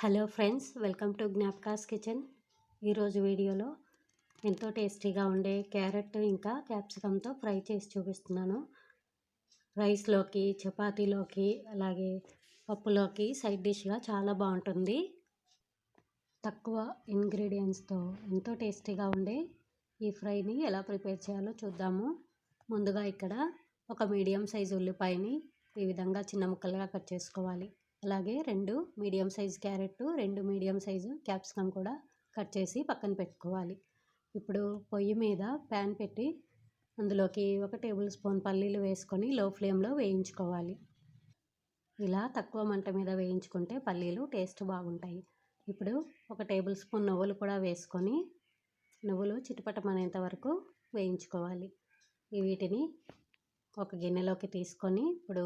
Hello friends welcome to Gnapakas kitchen. ఈరోజు వీడియోలో ఎంతో టేస్టీగా ఉండే క్యారెట్ ఇంకా క్యాప్సికమ్తో ఫ్రై చేసి చూపిస్తున్నాను. రైస్లోకి చపాతీలోకి అలాగే పప్పులోకి సైడ్ డిష్గా చాలా బాగుంటుంది. తక్కువ ఇంగ్రీడియంట్స్తో ఎంతో టేస్టీగా ఉండే ఈ ఫ్రైని ఎలా ప్రిపేర్ చేయాలో చూద్దాము. ముందుగా ఇక్కడ ఒక మీడియం సైజు ఉల్లిపాయని ఈ విధంగా చిన్న ముక్కలుగా కట్ చేసుకోవాలి. అలాగే రెండు మీడియం సైజ్ క్యారెట్ రెండు మీడియం సైజు క్యాప్సికమ్ కూడా కట్ చేసి పక్కన పెట్టుకోవాలి. ఇప్పుడు పొయ్యి మీద ప్యాన్ పెట్టి అందులోకి ఒక టేబుల్ స్పూన్ పల్లీలు వేసుకొని లో ఫ్లేమ్లో వేయించుకోవాలి. ఇలా తక్కువ మంట మీద వేయించుకుంటే పల్లీలు టేస్ట్ బాగుంటాయి. ఇప్పుడు ఒక టేబుల్ స్పూన్ నువ్వులు కూడా వేసుకొని నువ్వులు చిటపటమనేంత వరకు వేయించుకోవాలి. వీటిని ఒక గిన్నెలోకి తీసుకొని ఇప్పుడు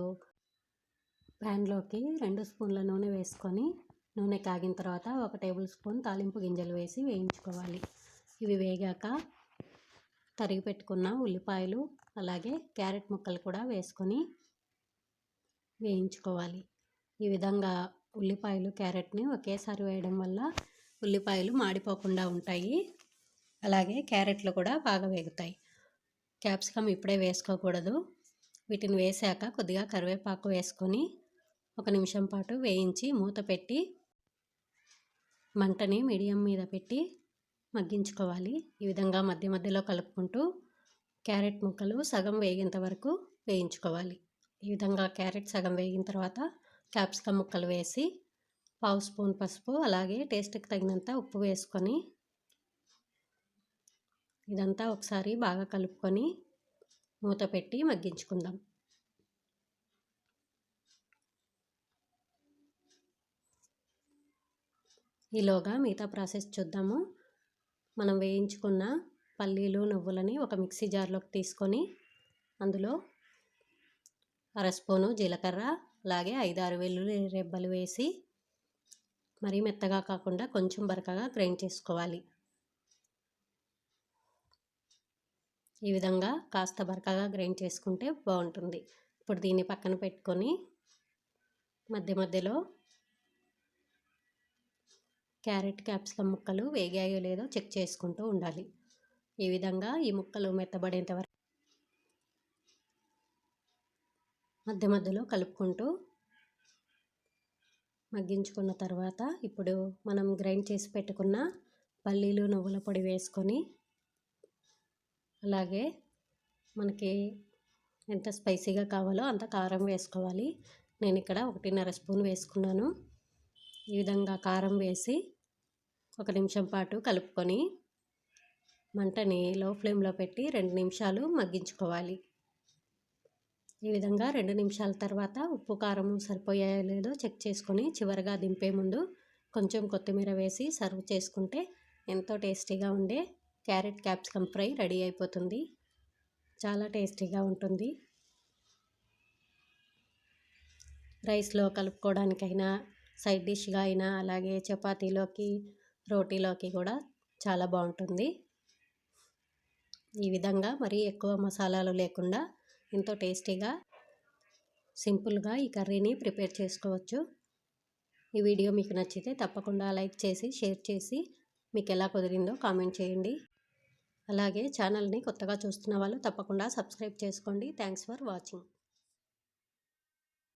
ప్యాన్లోకి రెండు స్పూన్ల నూనె వేసుకొని నూనె కాగిన తర్వాత ఒక టేబుల్ స్పూన్ తాలింపు గింజలు వేసి వేయించుకోవాలి. ఇవి వేగాక తరిగి పెట్టుకున్న ఉల్లిపాయలు అలాగే క్యారెట్ ముక్కలు కూడా వేసుకొని వేయించుకోవాలి. ఈ విధంగా ఉల్లిపాయలు క్యారెట్ని ఒకేసారి వేయడం వల్ల ఉల్లిపాయలు మాడిపోకుండా ఉంటాయి. అలాగే క్యారెట్లు కూడా బాగా వేగుతాయి. క్యాప్సికమ్ ఇప్పుడే వేసుకోకూడదు. వీటిని వేసాక కొద్దిగా కరివేపాకు వేసుకొని ఒక నిమిషం పాటు వేయించి మూత పెట్టి మంటని మీడియం మీద పెట్టి మగ్గించుకోవాలి. ఈ విధంగా మధ్య మధ్యలో కలుపుకుంటూ క్యారెట్ ముక్కలు సగం వేగేంత వరకు వేయించుకోవాలి. ఈ విధంగా క్యారెట్ సగం వేగిన తర్వాత క్యాప్సికమ్ ముక్కలు వేసి పావు స్పూన్ పసుపు అలాగే టేస్ట్కి తగినంత ఉప్పు వేసుకొని ఇదంతా ఒకసారి బాగా కలుపుకొని మూత పెట్టి మగ్గించుకుందాం. ఈలోగా మిగతా ప్రాసెస్ చూద్దాము. మనం వేయించుకున్న పల్లీలు నువ్వులని ఒక మిక్సీ జార్లోకి తీసుకొని అందులో అర స్పూను జీలకర్ర అలాగే ఐదారు వెల్లుల్లి రెబ్బలు వేసి మరీ మెత్తగా కాకుండా కొంచెం బరకగా గ్రైండ్ చేసుకోవాలి. ఈ విధంగా కాస్త బరకగా గ్రైండ్ చేసుకుంటే బాగుంటుంది. ఇప్పుడు దీన్ని పక్కన పెట్టుకొని మధ్య మధ్యలో క్యారెట్ క్యాప్సికమ్ ముక్కలు వేగాయో లేదో చెక్ చేసుకుంటూ ఉండాలి. ఈ విధంగా ఈ ముక్కలు మెత్తబడేంత వరకు మధ్య మధ్యలో కలుపుకుంటూ మగ్గించుకున్న తర్వాత ఇప్పుడు మనం గ్రైండ్ చేసి పెట్టుకున్న పల్లీలు నువ్వుల పొడి వేసుకొని అలాగే మనకి ఎంత స్పైసీగా కావాలో అంత కారం వేసుకోవాలి. నేను ఇక్కడ ఒకటిన్నర స్పూన్ వేసుకున్నాను. ఈ విధంగా కారం వేసి ఒక నిమిషం పాటు కలుపుకొని మంటని లో ఫ్లేమ్లో పెట్టి రెండు నిమిషాలు మగ్గించుకోవాలి. ఈ విధంగా రెండు నిమిషాల తర్వాత ఉప్పు కారం సరిపోయాయో లేదో చెక్ చేసుకొని చివరిగా దింపే ముందు కొంచెం కొత్తిమీర వేసి సర్వ్ చేసుకుంటే ఎంతో టేస్టీగా ఉండే క్యారెట్ క్యాప్సికమ్ ఫ్రై రెడీ అయిపోతుంది. చాలా టేస్టీగా ఉంటుంది. రైస్లో కలుపుకోవడానికైనా సైడ్ డిష్గా అయినా అలాగే చపాతీలోకి రోటీలోకి కూడా చాలా బాగుంటుంది. ఈ విధంగా మరీ ఎక్కువ మసాలాలు లేకుండా ఎంతో టేస్టీగా సింపుల్గా ఈ కర్రీని ప్రిపేర్ చేసుకోవచ్చు. ఈ వీడియో మీకు నచ్చితే తప్పకుండా లైక్ చేసి షేర్ చేసి మీకు ఎలా కుదిరిందో కామెంట్ చేయండి. అలాగే ఛానల్ని కొత్తగా చూస్తున్న వాళ్ళు తప్పకుండా సబ్స్క్రైబ్ చేసుకోండి. Thanks for watching.